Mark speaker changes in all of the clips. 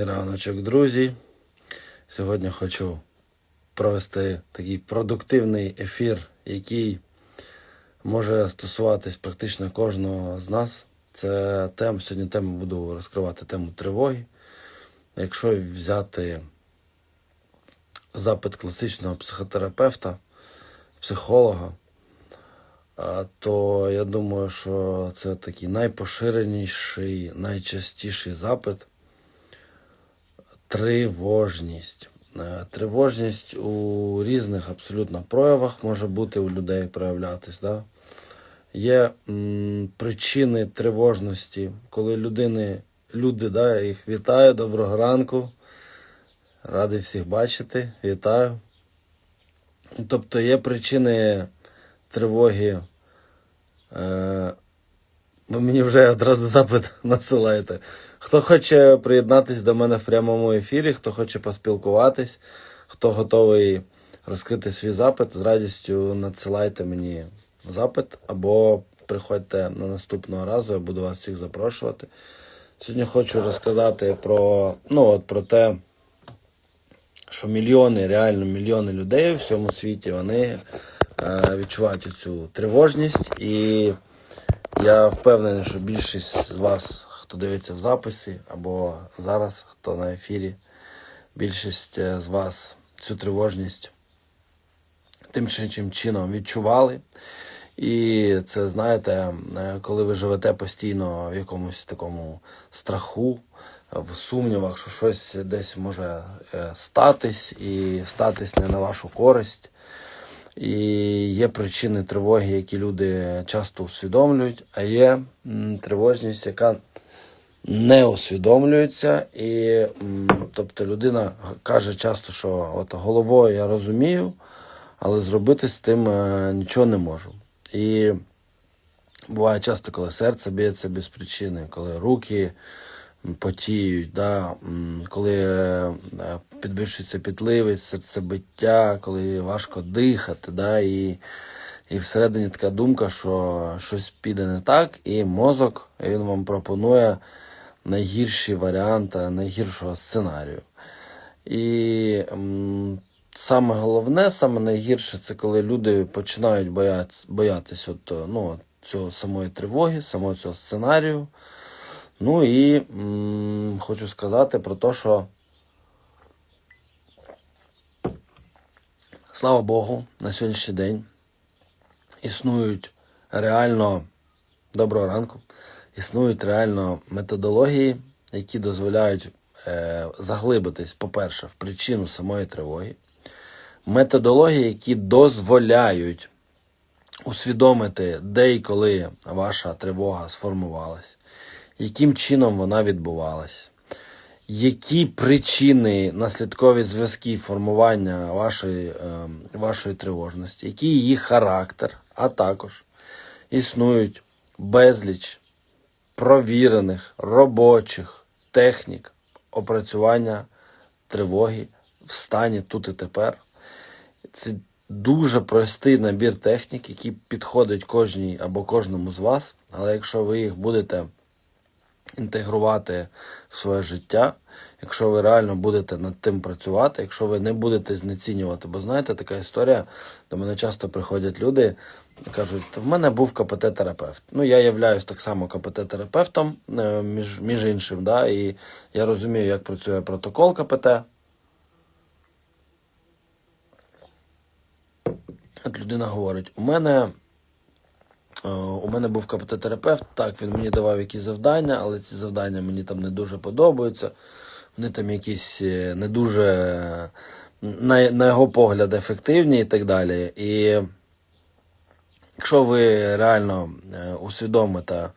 Speaker 1: раночок, друзі. Сьогодні хочу провести такий продуктивний ефір, який може стосуватись практично кожного з нас. Це тема, сьогодні тему буду розкривати тему тривоги. Якщо взяти запит класичного психотерапевта, психолога, то я думаю, що це такий найпоширеніший, найчастіший запит тривожність. Е, Тривожність у різних абсолютно проявах може бути у людей проявлятись. Да? Є м, причини тривожності, коли людини, люди, да, я їх вітаю, доброго ранку. Радий всіх бачити, вітаю. Тобто є причини тривоги. Е, ви мені вже одразу запит насилаєте. Хто хоче приєднатись до мене в прямому ефірі, хто хоче поспілкуватись, хто готовий розкрити свій запит, з радістю надсилайте мені запит або приходьте на наступного разу, я буду вас всіх запрошувати. Сьогодні хочу розказати про, ну, от, про те, що мільйони, реально мільйони людей у всьому світі вони е, відчувають цю тривожність. І я впевнений, що більшість з вас, хто дивиться в записі, або зараз, хто на ефірі, більшість е, з вас цю тривожність тим чи іншим чином відчували. І це, знаєте, е, коли ви живете постійно в якомусь такому страху, в сумнівах, що щось десь може е, статись і статись не на вашу користь. І є причини тривоги, які люди часто усвідомлюють, а є тривожність, яка не усвідомлюється. І, тобто людина каже часто, що от головою я розумію, але зробити з тим е, нічого не можу. І буває часто, коли серце б'ється без причини, коли руки потіють, да, коли е, підвищується пітливість, серцебиття, коли важко дихати, да, і, і всередині така думка, що щось піде не так, і мозок він вам пропонує найгірші варіанти найгіршого сценарію. І саме головне, саме найгірше, це коли люди починають боятися, боятись от, ну, цього самої тривоги, самого цього сценарію. Ну і м, хочу сказати про те, що слава Богу, на сьогоднішній день існують реально доброго ранку, існують реально методології, які дозволяють е, заглибитись, по-перше, в причину самої тривоги. Методології, які дозволяють усвідомити, де і коли ваша тривога сформувалась, яким чином вона відбувалась, які причини наслідкові зв'язки формування вашої, е, вашої тривожності, який її характер, а також існують безліч провірених робочих технік опрацювання тривоги в стані тут і тепер. Це дуже простий набір технік, які підходять кожній або кожному з вас. Але якщо ви їх будете інтегрувати в своє життя, якщо ви реально будете над тим працювати, якщо ви не будете знецінювати, бо знаєте, така історія, до мене часто приходять люди і кажуть, в мене був КПТ-терапевт. Ну, я являюсь так само КПТ-терапевтом, е, між, між іншим, да, і я розумію, як працює протокол КПТ. От людина говорить, у мене у мене був КПТ-терапевт, так, він мені давав якісь завдання, але ці завдання мені там не дуже подобаються. Вони там якісь е, не дуже, на, на його погляд, ефективні і так далі. І якщо ви реально е, усвідомите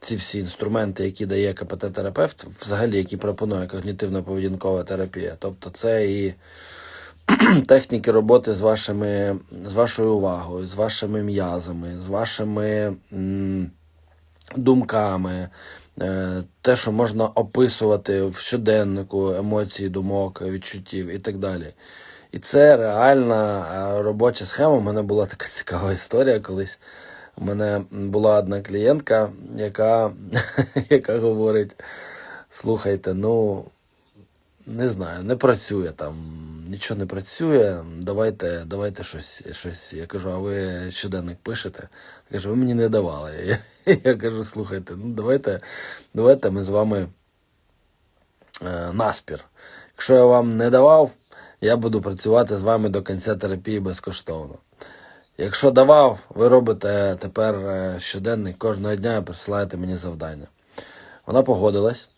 Speaker 1: ці всі інструменти, які дає КПТ-терапевт, взагалі, які пропонує когнітивно-поведінкова терапія, тобто це і техніки роботи з вашими, з вашою увагою, з вашими м'язами, з вашими м, думками, е, те, що можна описувати в щоденнику емоцій, думок, відчуттів і так далі. І це реальна е, робоча схема. У мене була така цікава історія колись. У мене була одна клієнтка, яка, яка говорить: слухайте, ну не знаю, не працює там, нічого не працює. Давайте, давайте щось, щось. Я кажу, а ви щоденник пишете? Я кажу, ви мені не давали. Я, я кажу, слухайте, ну давайте, давайте ми з вами е, наспір. Якщо я вам не давав, я буду працювати з вами до кінця терапії безкоштовно. Якщо давав, ви робите тепер е, щоденник кожного дня і присилаєте мені завдання. Вона погодилась.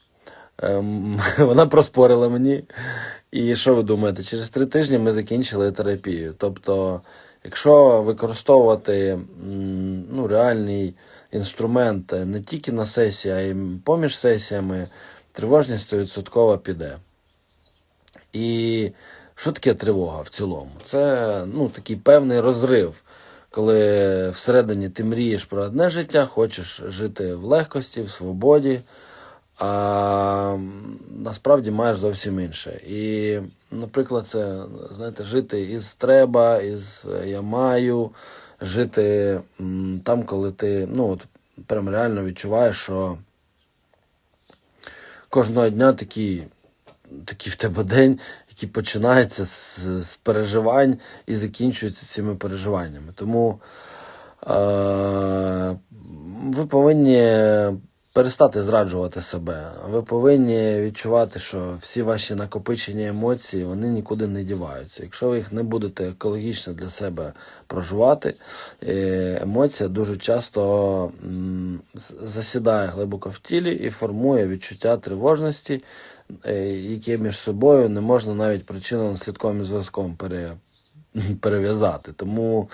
Speaker 1: Ем, Вона проспорила мені. І що ви думаєте? Через три тижні ми закінчили терапію. Тобто, якщо використовувати ну, реальний інструмент не тільки на сесії, а й поміж сесіями, тривожність 100% піде. І що таке тривога в цілому? Це ну, такий певний розрив, коли всередині ти мрієш про одне життя, хочеш жити в легкості, в свободі, а насправді маєш зовсім інше. І, наприклад, це, знаєте, жити із треба, із я маю, жити там, коли ти ну, от, прям реально відчуваєш, що кожного дня такий, такий в тебе день, який починається з, з переживань і закінчується цими переживаннями. Тому е, ви повинні перестати зраджувати себе. Ви повинні відчувати, що всі ваші накопичені емоції вони нікуди не діваються. Якщо ви їх не будете екологічно для себе проживати, е, емоція дуже часто засідає глибоко в тілі і формує відчуття тривожності, е, яке між собою не можна навіть причинно-наслідковим зв'язком пере, перев'язати. Тому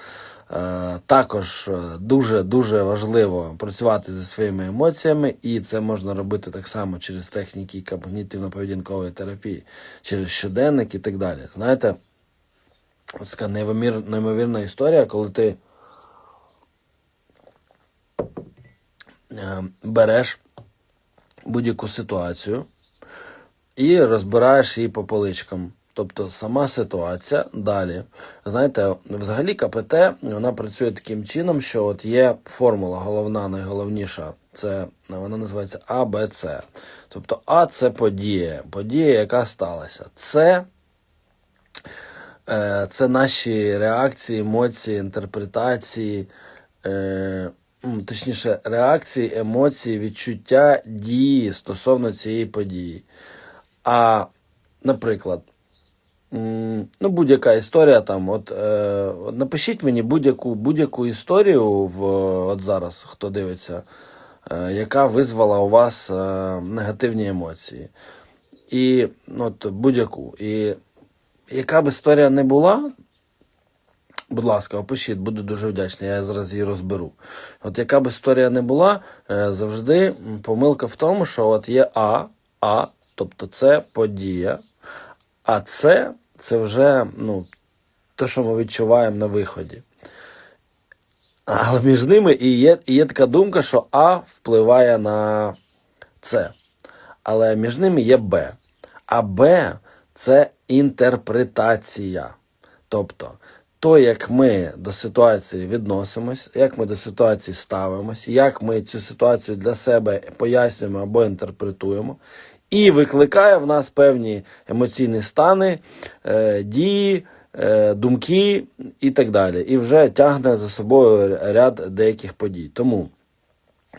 Speaker 1: також дуже дуже важливо працювати зі своїми емоціями, і це можна робити так само через техніки когнітивно-поведінкової терапії, через щоденник і так далі. Знаєте, ось така неймовірна історія, коли ти е, береш будь-яку ситуацію і розбираєш її по поличкам. Тобто сама ситуація далі. Знаєте, взагалі КПТ вона працює таким чином, що от є формула головна, найголовніша. Це вона називається А, Б, С. Тобто А це подія, подія, яка сталася. С е, це наші реакції, емоції, інтерпретації, е, точніше, реакції, емоції, відчуття дії стосовно цієї події. А, наприклад, ну, будь-яка історія там, от, е, напишіть мені будь-яку будь-яку історію в, от зараз, хто дивиться, е, яка визвала у вас е, негативні емоції. І от, будь-яку. І яка б історія не була, Будь ласка, опишіть, буду дуже вдячний, я зараз її розберу. От яка б історія не була, е, завжди помилка в тому, що от є А, А, тобто це подія, а це, це вже ну, те, що ми відчуваємо на виході. Але між ними і є, і є така думка, що А впливає на С. Але між ними є Б. А Б це інтерпретація. Тобто, то, як ми до ситуації відносимось, як ми до ситуації ставимось, як ми цю ситуацію для себе пояснюємо або інтерпретуємо, і викликає в нас певні емоційні стани, е, дії, е, думки і так далі. І вже тягне за собою ряд деяких подій. Тому,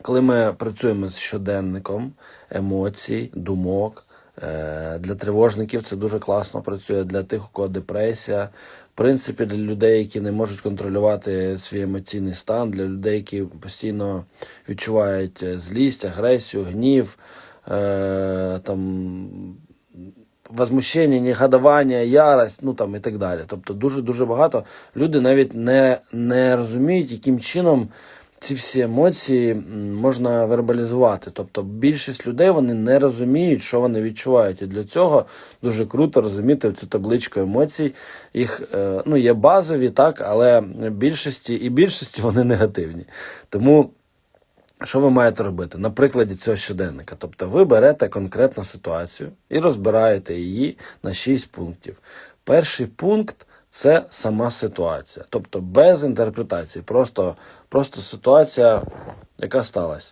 Speaker 1: коли ми працюємо з щоденником емоцій, думок, е, для тривожників це дуже класно працює, для тих, у кого депресія. В принципі, для людей, які не можуть контролювати свій емоційний стан, для людей, які постійно відчувають злість, агресію, гнів, е, там, возмущення, негодування, ярость, ну там і так далі. Тобто дуже-дуже багато люди навіть не, не розуміють, яким чином ці всі емоції можна вербалізувати. Тобто більшість людей вони не розуміють, що вони відчувають. І для цього дуже круто розуміти цю табличку емоцій. Їх е, ну, є базові, так, але більшості і більшості вони негативні. Тому що ви маєте робити? На прикладі цього щоденника. Тобто ви берете конкретну ситуацію і розбираєте її на 6 пунктів. Перший пункт це сама ситуація. Тобто без інтерпретації. Просто, просто ситуація, яка сталася.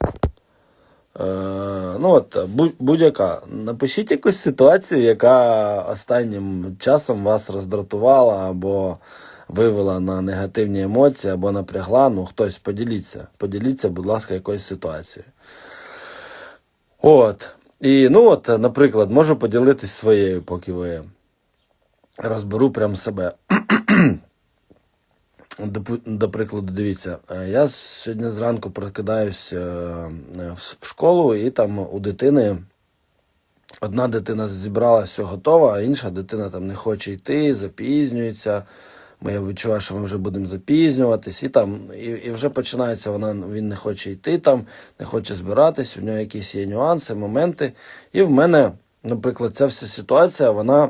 Speaker 1: ну от, будь- будь-яка. Напишіть якусь ситуацію, яка останнім часом вас роздратувала або вивела на негативні емоції, або напрягла. Ну, хтось поділіться. Поділіться, будь ласка, якоюсь ситуацією. От. І ну от, наприклад, можу поділитись своєю, поки ви розберу прям себе. До, прикладу, дивіться, е, я сьогодні зранку прокидаюсь е, в в школу, і там у дитини одна дитина зібралася, все готова, а інша дитина там не хоче йти, запізнюється. Бо я відчуваю, що ми вже будемо запізнюватись, і там, і, і вже починається вона, він не хоче йти там, не хоче збиратись, у нього якісь є нюанси, моменти. І в мене, наприклад, ця вся ситуація, вона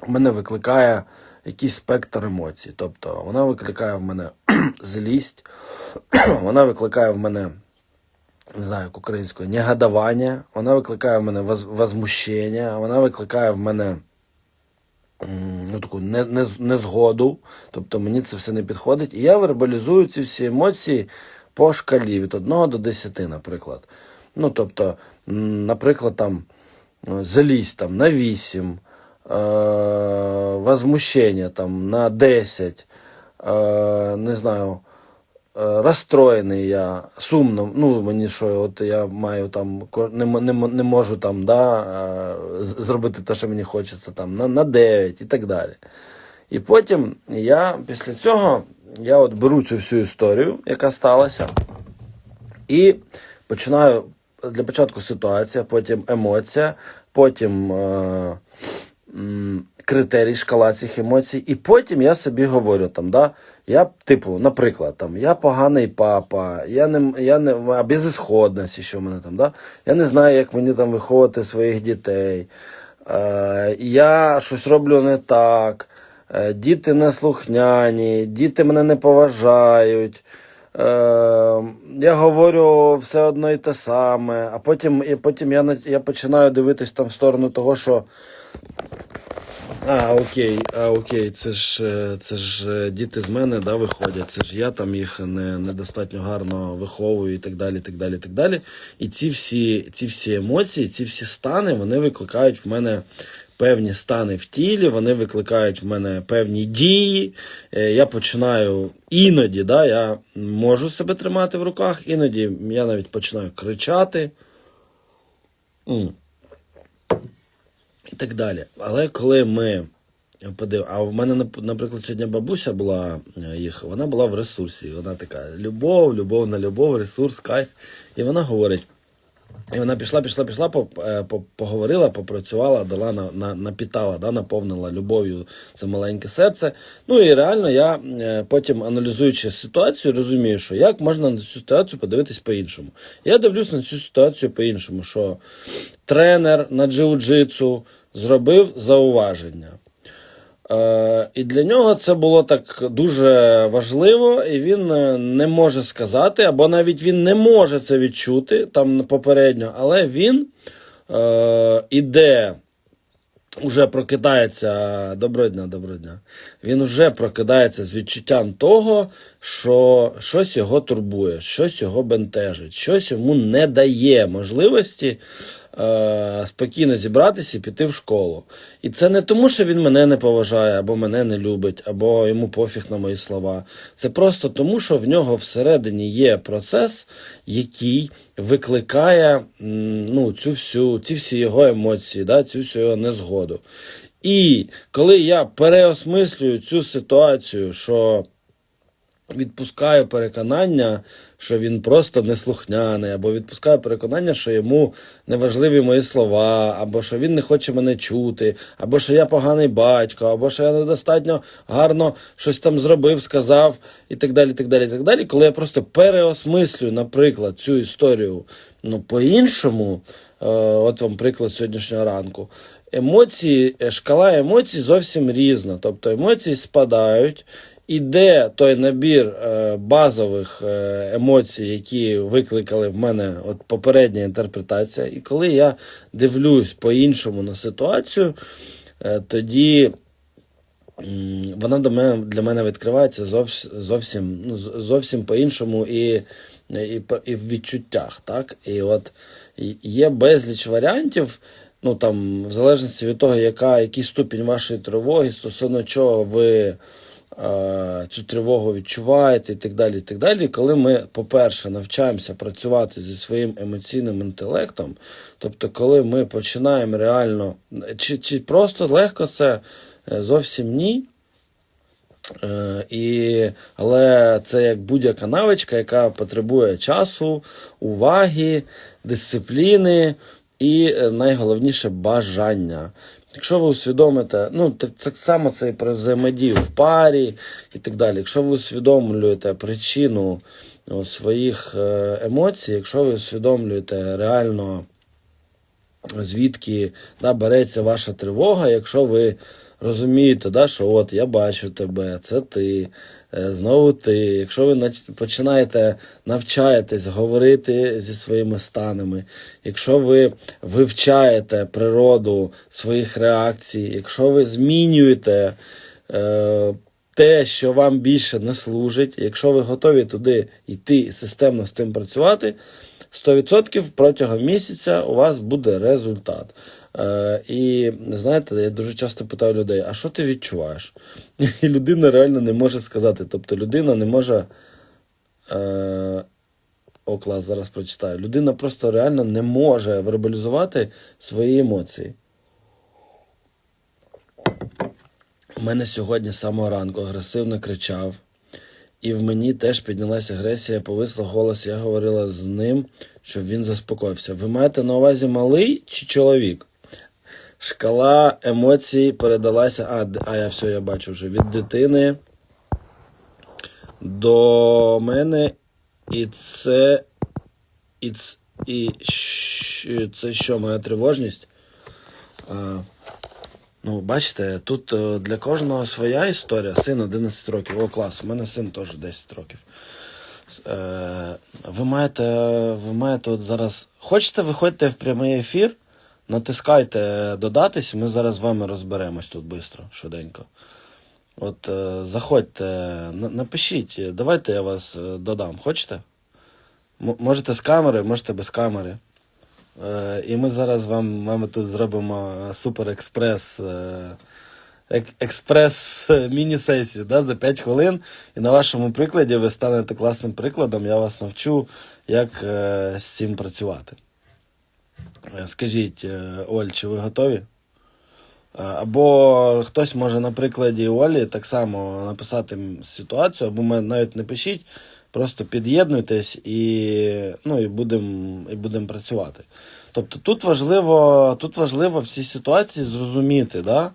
Speaker 1: в мене викликає якийсь спектр емоцій. Тобто вона викликає в мене злість, вона викликає в мене, не знаю, як українською, негодування, вона викликає в мене воз- возмущення, вона викликає в мене ну, таку не, не, незгоду. Тобто мені це все не підходить. І я вербалізую ці всі емоції по шкалі від 1 до 10, наприклад. Ну, тобто, наприклад, там залізь там на 8, е, возмущення там на 10, е, не знаю, розстроєний я, сумно, ну мені що, от я маю там не, не, не можу там да, е, зробити те, що мені хочеться, там на, на 9 і так далі. І потім я після цього я от беру цю всю історію, яка сталася, і починаю для початку ситуація, потім емоція, потім е, критерій, шкала цих емоцій, і потім я собі говорю там, да, я, типу, наприклад, там, я поганий папа, я не, я не безісходності, що в мене там, да, я не знаю, як мені там виховувати своїх дітей, е, я щось роблю не так, е, діти неслухняні, діти мене не поважають. Е, я говорю все одно і те саме, а потім, і потім я, я починаю дивитись там в сторону того, що. А, окей, а окей, це ж, е, це ж е, діти з мене да, виходять. Це ж я там їх не, недостатньо гарно виховую і так далі. так далі, так далі. І ці всі, ці всі емоції, ці всі стани, вони викликають в мене певні стани в тілі, вони викликають в мене певні дії. Е, Я починаю іноді, да, я можу себе тримати в руках, іноді я навіть починаю кричати. І так далі. Але коли ми подив... а в мене, нап- наприклад, сьогодні бабуся була е, їх, вона була в ресурсі. Вона така: любов, любов на любов, ресурс, кайф. І вона говорить. І вона пішла, пішла, пішла, е, поговорила, попрацювала, дала на, на, напітала, да, наповнила любов'ю це маленьке серце. Ну і реально я е, потім, аналізуючи ситуацію, розумію, що як можна на цю ситуацію подивитись по-іншому. Я дивлюсь на цю ситуацію по-іншому, що тренер на джиу-джитсу зробив зауваження. Е, і для нього це було так дуже важливо, і він е, не може сказати, або навіть він не може це відчути там попередньо, але він е, іде, уже прокидається. Доброго дня, доброго дня. Він вже прокидається з відчуттям того, що щось його турбує, щось його бентежить, щось йому не дає можливості е, спокійно зібратися і піти в школу. І це не тому, що він мене не поважає, або мене не любить, або йому пофіг на мої слова. Це просто тому, що в нього всередині є процес, який викликає ну, цю всю, ці всі його емоції, да, цю всю його незгоду. І коли я переосмислюю цю ситуацію, що відпускаю переконання, що він просто неслухняний, або відпускаю переконання, що йому неважливі мої слова, або що він не хоче мене чути, або що я поганий батько, або що я недостатньо гарно щось там зробив, сказав, і так далі. так далі, так далі. Коли я просто переосмислюю, наприклад, цю історію ну, по-іншому, е, от вам приклад сьогоднішнього ранку. Емоції, е, шкала емоцій зовсім різна. Тобто емоції спадають, іде той набір е, базових е, емоцій, які викликали в мене от попередня інтерпретація. І коли я дивлюсь по-іншому на ситуацію, е, тоді вона до мене, для мене відкривається зовсім, зовсім, ну, зовсім по-іншому. І і, і в відчуттях. Так? І от є безліч варіантів, ну там, в залежності від того, яка, який ступінь вашої тривоги, стосовно чого ви цю тривогу відчуваєте і так далі. і так далі. Коли ми, по-перше, навчаємося працювати зі своїм емоційним інтелектом, тобто, коли ми починаємо реально, чи, чи просто легко це Е, зовсім ні. Е, і, але це як будь-яка навичка, яка потребує часу, уваги, дисципліни і е, найголовніше бажання. Якщо ви усвідомите, ну так, само це і про взаємодію в парі і так далі. Якщо ви усвідомлюєте причину ну, своїх е, емоцій, якщо ви усвідомлюєте реально звідки да, береться ваша тривога, якщо ви розумієте, да, що от я бачу тебе, це ти, знову ти. Якщо ви починаєте навчаєтесь говорити зі своїми станами, якщо ви вивчаєте природу своїх реакцій, якщо ви змінюєте е, те, що вам більше не служить, якщо ви готові туди йти і системно з тим працювати, 100% протягом місяця у вас буде результат. Е, і знаєте, я дуже часто питаю людей: а що ти відчуваєш? І людина реально не може сказати. Тобто людина не може. Е, о, клас, зараз прочитаю. Людина просто реально не може вербалізувати свої емоції. У мене сьогодні з самого ранку агресивно кричав, і в мені теж піднялася агресія, повисла голос. Я говорила з ним, щоб він заспокоївся. Ви маєте на увазі малий чи чоловік? Шкала емоцій передалася. А, а я все, я бачу вже від дитини до мене, і це. І, ц- і це що, моя тривожність? А, ну, бачите, тут е, для кожного своя історія. Син 11 років. О, клас, у мене син теж 10 років. Е, ви маєте, ви маєте от зараз. Хочете, виходьте в прямий ефір, натискайте додатись, ми зараз з вами розберемось тут швидко, швиденько. От е, заходьте, напишіть, давайте я вас е, додам. Хочете? Можете з камери, можете без камери. Е, і ми зараз вам, вам тут зробимо супер експрес. Ек- експрес міні-сесію да, за 5 хвилин. І на вашому прикладі ви станете класним прикладом. Я вас навчу, як е, з цим працювати. Е, Скажіть, е, Оль, чи ви готові? Е, Або хтось може на прикладі Олі так само написати ситуацію, або навіть не пишіть, просто під'єднуйтесь і, ну, і будемо і будем працювати. Тобто тут важливо, тут важливо в цій ситуації зрозуміти, да?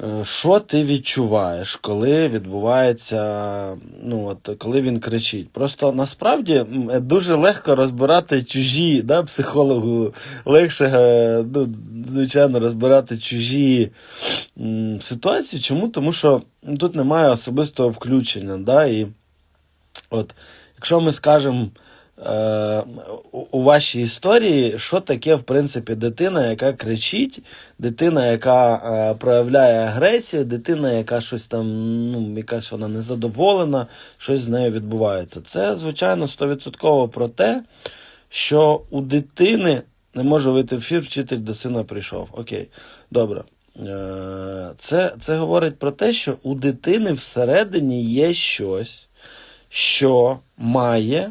Speaker 1: Е, що ти відчуваєш, коли відбувається, ну от коли він кричить. Просто насправді дуже легко розбирати чужі, да, психологу легше, е, ну, звичайно, розбирати чужі ситуації. Чому? Тому що тут немає особистого включення. Да, і от, якщо ми скажемо. У- вашій історії, що таке, в принципі, дитина, яка кричить, дитина, яка е, проявляє агресію, дитина, яка щось там, ну, якась вона незадоволена, щось з нею відбувається. Це, звичайно, 100% про те, що у дитини не може вийти в ефір, вчитель до сина прийшов. Окей, добре. Е, Це, це говорить про те, що у дитини всередині є щось, що має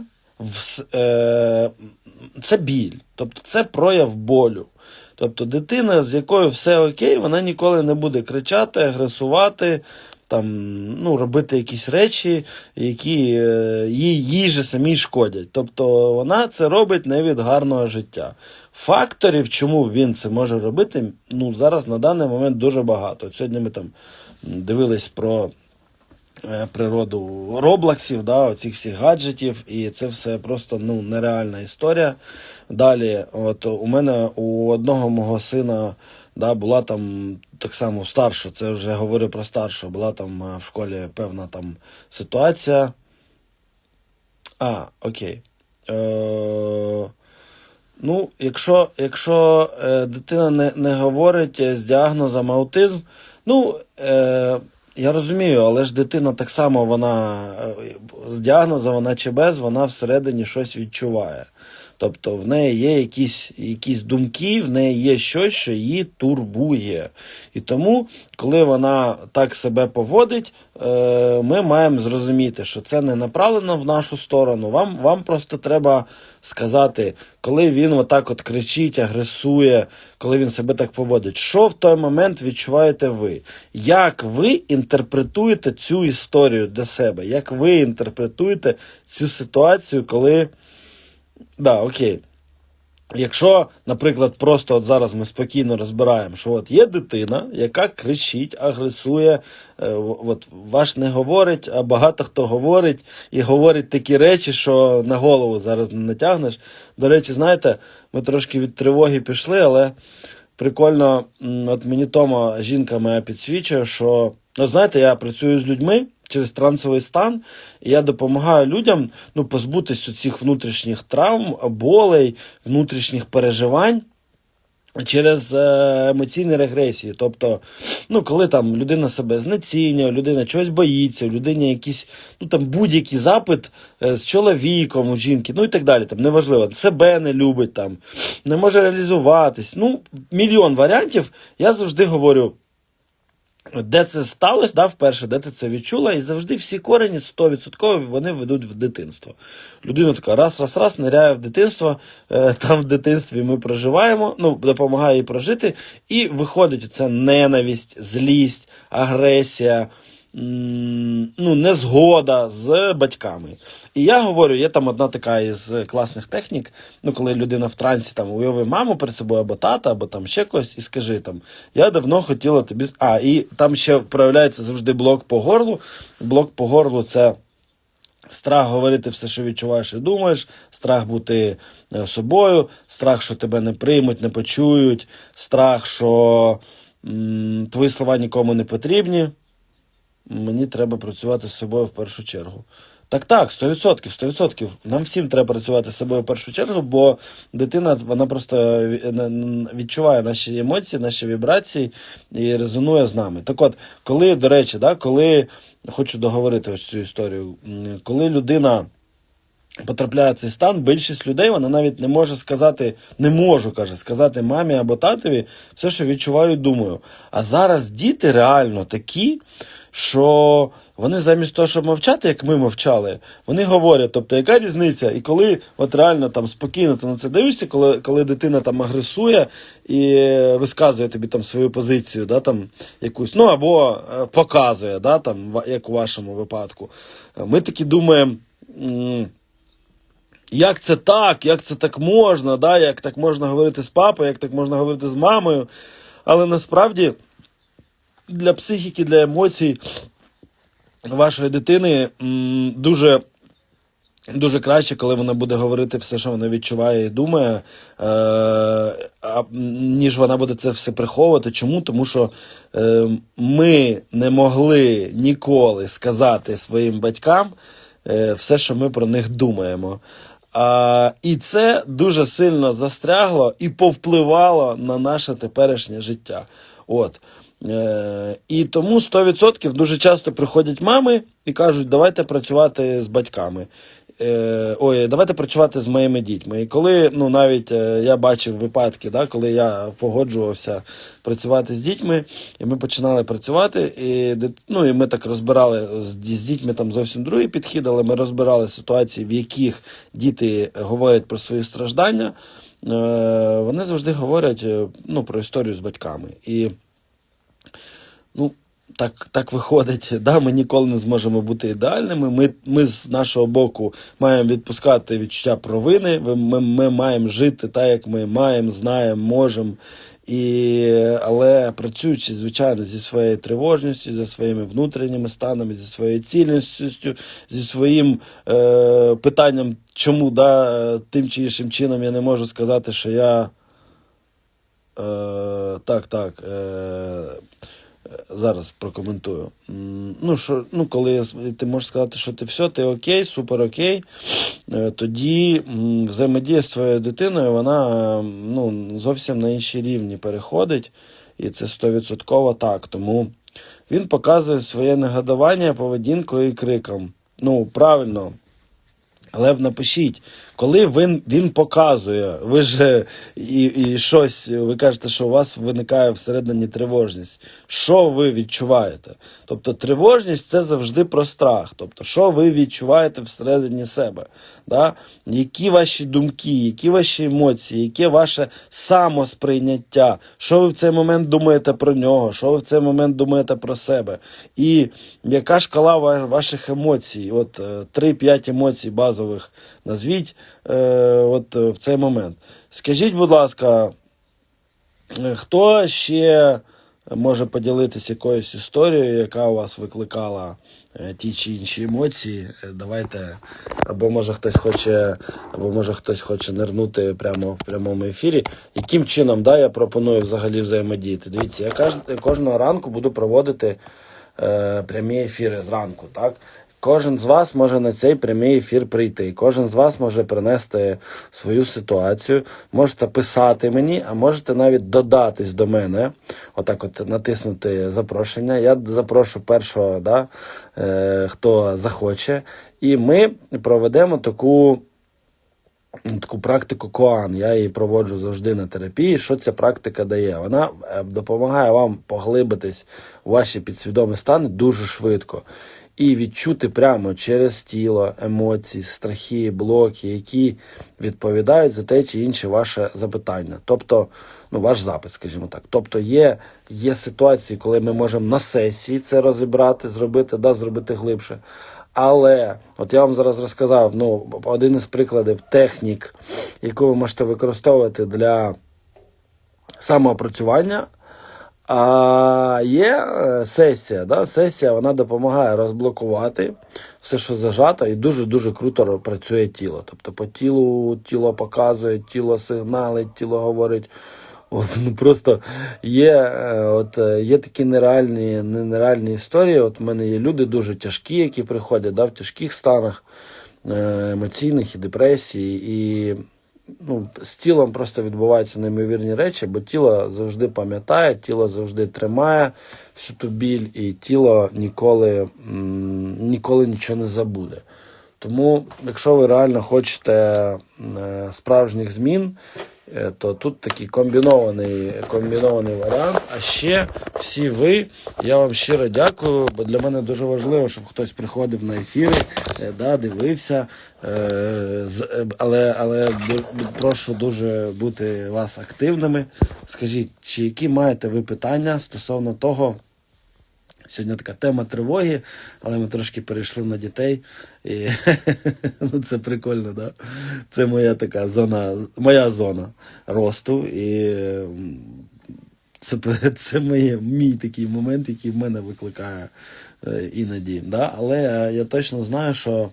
Speaker 1: це біль, тобто це прояв болю. Тобто дитина, з якою все окей, вона ніколи не буде кричати, агресувати, там, ну, робити якісь речі, які е, їй, їй же самій шкодять. Тобто вона це робить не від гарного життя. Факторів, чому він це може робити, ну, зараз на даний момент дуже багато. От Сьогодні ми там дивились про е, природу роблаксів, да, оцих всіх гаджетів, і це все просто ну, нереальна історія. Далі, от у мене у одного мого сина да, була там так само старша, це вже говорю про старшу, була там е, в школі певна там ситуація. А, окей. Е, Ну, якщо, якщо е, дитина не, не говорить е, з діагнозом аутизм, ну, е, Я розумію, але ж дитина так само, вона е, з діагнозом, вона чи без, вона всередині щось відчуває. Тобто в неї є якісь, якісь думки, в неї є щось, що її турбує. І тому, коли вона так себе поводить, ми маємо зрозуміти, що це не направлено в нашу сторону. Вам, вам просто треба сказати, коли він отак от кричить, агресує, коли він себе так поводить, що в той момент відчуваєте ви? Як ви інтерпретуєте цю історію для себе? Як ви інтерпретуєте цю ситуацію, коли. Да, окей. Якщо, наприклад, просто от зараз ми спокійно розбираємо, що от є дитина, яка кричить, агресує, е, от ваш не говорить, а багато хто говорить і говорить такі речі, що на голову зараз не натягнеш. До речі, знаєте, ми трошки від тривоги пішли, але прикольно, от мені Тома, жінка моя підсвічує, що, ну, знаєте, я працюю з людьми через трансовий стан, і я допомагаю людям ну, позбутися цих внутрішніх травм, болей, внутрішніх переживань. Через е, емоційні регресії. Тобто, ну, коли там людина себе знецінює, людина чогось боїться, у людині якийсь ну, там, будь-який запит е, з чоловіком у жінки, ну і так далі. Там, Неважливо, себе не любить, там, не може реалізуватись. Ну, мільйон варіантів. Я завжди говорю. Де це сталося, да, вперше, де ти це відчула, і завжди всі корені 100% вони ведуть в дитинство. Людина така раз, раз, раз, ниряє в дитинство, е, там в дитинстві ми проживаємо, ну, допомагає їй прожити, і виходить оця ненависть, злість, агресія, ну, незгода з батьками. І я говорю, є там одна така із класних технік, ну, коли людина в трансі там уяви маму перед собою або тата, або там ще когось, і скажи там, я давно хотіла тобі. А, і там ще проявляється завжди блок по горлу. Блок по горлу це. Страх говорити все, що відчуваєш і думаєш, страх бути е, собою, страх, що тебе не приймуть, не почують, страх, що м, твої слова нікому не потрібні. Мені треба працювати з собою в першу чергу. Так, так, 100%, 100%. Нам всім треба працювати з собою в першу чергу, бо дитина вона просто відчуває наші емоції, наші вібрації і резонує з нами. Так от, коли, до речі, да, коли хочу договорити ось цю історію, коли людина потрапляє цей стан, більшість людей вона навіть не може сказати, не можу, каже, сказати мамі або татові все, що відчуваю, думаю. А зараз діти реально такі, що вони замість того, щоб мовчати, як ми мовчали, вони говорять, тобто, яка різниця? І коли от реально там спокійно ти на це дивишся, коли, коли дитина там агресує і висказує тобі там свою позицію, да, там, якусь, ну або е, показує, да, там, як у вашому випадку, ми такі думаємо. як це так, як це так можна, да? як так можна говорити з папою, як так можна говорити з мамою. Але насправді для психіки, для емоцій вашої дитини дуже. Дуже краще, коли вона буде говорити все, що вона відчуває і думає, е, ніж вона буде це все приховувати. Чому? Тому що е, ми не могли ніколи сказати своїм батькам е, все, що ми про них думаємо. А, і це дуже сильно застрягло і повпливало на наше теперішнє життя. От. Е, і тому 100% дуже часто приходять мами і кажуть, давайте працювати з батьками. Е, ой, давайте працювати з моїми дітьми. І коли ну, навіть е, я бачив випадки, да, коли я погоджувався працювати з дітьми, і ми починали працювати, і, ну, і ми так розбирали з, дітьми там зовсім другий підхід, але ми розбирали ситуації, в яких діти говорять про свої страждання. Вони завжди говорять ну, про історію з батьками. І ну, так, так виходить, да, ми ніколи не зможемо бути ідеальними. Ми, ми з нашого боку маємо відпускати відчуття провини. Ми, ми, маємо жити так, як ми маємо, знаємо, можемо. І, але працюючи, звичайно, зі своєю тривожністю, зі своїми внутрішніми станами, зі своєю цільністю, зі своїм е, питанням, чому да, тим чи іншим чином я не можу сказати, що я. Е, так, так. Е, зараз прокоментую. Ну, що, ну, коли ти можеш сказати, що ти все, ти окей, супер окей, е, тоді взаємодія з своєю дитиною, вона ну, зовсім на інші рівні переходить. І це стовідсотково так. Тому Він показує своє негодування поведінкою і криком. Ну, правильно. Але напишіть, коли він, він показує, ви ж і, і щось, ви кажете, що у вас виникає всередині тривожність. Що ви відчуваєте? Тобто тривожність це завжди про страх. Тобто, що ви відчуваєте всередині себе? Да? Які ваші думки, які ваші емоції, яке ваше самосприйняття? Що ви в цей момент думаєте про нього? Що ви в цей момент думаєте про себе? І яка шкала ваших емоцій? От е, 3-5 емоцій базових назвіть е, от е, в цей момент. Скажіть, будь ласка, хто ще може поділитися якоюсь історією, яка у вас викликала е, ті чи інші емоції? Е, Давайте, або може хтось хоче, або може хтось хоче нирнути прямо в прямому ефірі. Яким чином да, я пропоную взагалі взаємодіяти? Дивіться, я кожного ранку буду проводити прямі ефіри зранку, так? Кожен з вас може на цей прямий ефір прийти. Кожен з вас може принести свою ситуацію. Можете писати мені, а можете навіть додатись до мене. Отак, от натиснути запрошення. Я запрошу першого, да, е, хто захоче. І ми проведемо таку таку практику Коан. Я її проводжу завжди на терапії. Що ця практика дає? Вона е, допомагає вам поглибитись у ваші підсвідомі стани дуже швидко. І відчути прямо через тіло емоції, страхи, блоки, які відповідають за те чи інше ваше запитання. Тобто, ну, ваш запит, скажімо так. Тобто є, є ситуації, коли ми можемо на сесії це розібрати, зробити, да, зробити глибше. Але от я вам зараз розказав ну, один із прикладів технік, яку ви можете використовувати для самоопрацювання. А є е, сесія. Да? Сесія вона допомагає розблокувати все, що зажато, і дуже-дуже круто працює тіло. Тобто по тілу тіло показує, тіло сигналить, тіло говорить. От, ну, просто є, е, от, е, є такі нереальні, нереальні історії. От в мене є люди дуже тяжкі, які приходять да, в тяжких станах емоційних і депресії. І ну, з тілом просто відбуваються неймовірні речі, бо тіло завжди пам'ятає, тіло завжди тримає всю ту біль, і тіло ніколи, ніколи нічого не забуде. Тому, якщо ви реально хочете е, справжніх змін, то тут такий комбінований, комбінований варіант. А ще всі ви, я вам щиро дякую, бо для мене дуже важливо, щоб хтось приходив на ефіри, е, да, дивився. Е, е, Але, але прошу дуже бути вас активними. Скажіть, чи які маєте ви питання стосовно того? Сьогодні така тема тривоги, але ми трошки перейшли на дітей. І ну, це прикольно, да? Це моя така зона, моя зона росту. І це, це моє, мій такий момент, який в мене викликає е, іноді. Да? Але е, я точно знаю, що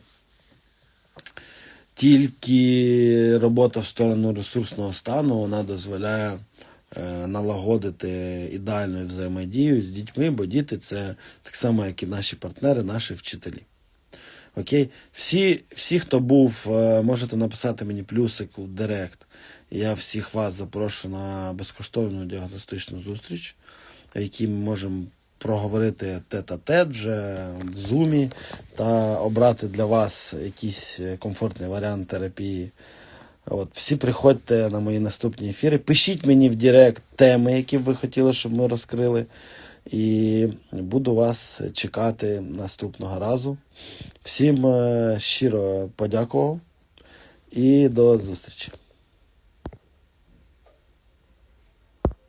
Speaker 1: тільки робота в сторону ресурсного стану вона дозволяє налагодити ідеальну взаємодію з дітьми, бо діти це так само, як і наші партнери, наші вчителі. Окей? Всі, всі, хто був, е, можете написати мені плюсик у Директ. Я всіх вас запрошую на безкоштовну діагностичну зустріч, в якій ми можемо проговорити тет-а-тет вже в зумі та обрати для вас якийсь е, комфортний варіант терапії. От, всі приходьте на мої наступні ефіри. Пишіть мені в Директ теми, які б ви хотіли, щоб ми розкрили. І буду вас чекати наступного разу. Всім е, щиро подякував і до зустрічі.